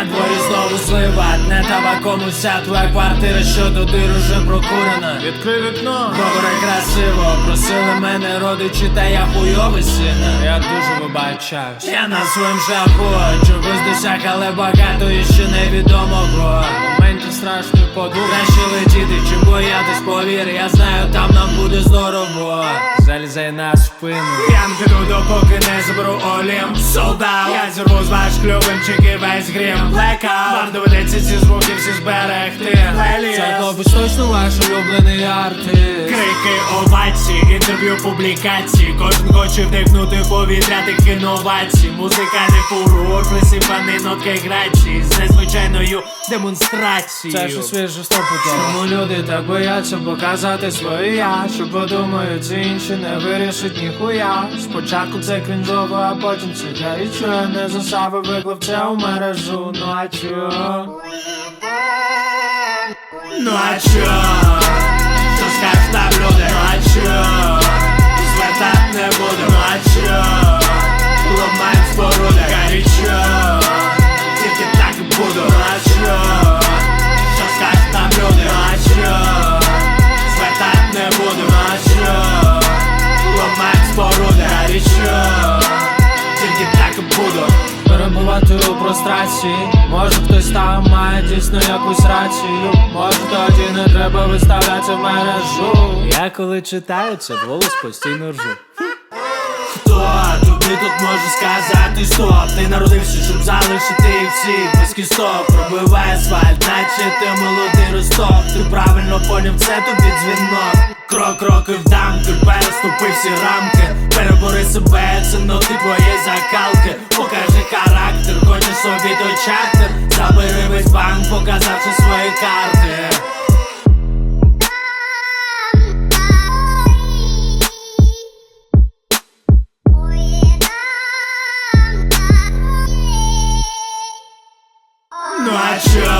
На дворі знову слива, не табаком уся твоя квартира, що до дир уже прокурена. Відкрий вікно. Добре, красиво, просили мене родичі, та я хуйовий сина. Я дуже вибачаюсь. Я на своїм шляху чогось досяг, але багато і іще невідомого. Моменті страшних подух. Краще летіти, чим боятись, повір, я знаю, там нам буде здорово. Залізай на спину. Я не піду, допоки не заберу Олімп Солдат Я зірву з ваш клювим, чеки весь грім. Blackout Вам доведеться ці звуки всі зберегти. Цей хлопець точно ваш улюблений артист. Крики, овації, інтерв'ю, публікації. Кожен хоче вдихнути повітря тих інновацій Музикальний фурор, присипаний нотки грачі З незвичайною демонстрацією. Це ж свіже стопудово. Чому люди так бояться показати своє я, що подумають інші не вирішить ніхуя. Спочатку це крінжово, а потім це гарячо. Не засави виклав це у мережу. Ну а чо? Ну а чо? Що скажеш там люди? Прострації. Може хтось там має дійсно якусь рацію. Може тоді не треба виставляти в мережу. Я коли читаю це голос постійно ржу. Хто тобі тут може сказати стоп? Ти народився, щоб залишити всіх без кісток Пробиває асфальт, наче ти молодий росток Ти правильно поняв, це тобі дзвінок Крок кроків дам, переступи всі рамки Перебори себе, цінноти твої закалки Покажи хочеш чартер Забери весь банк, показавши свої карти Ну а чо?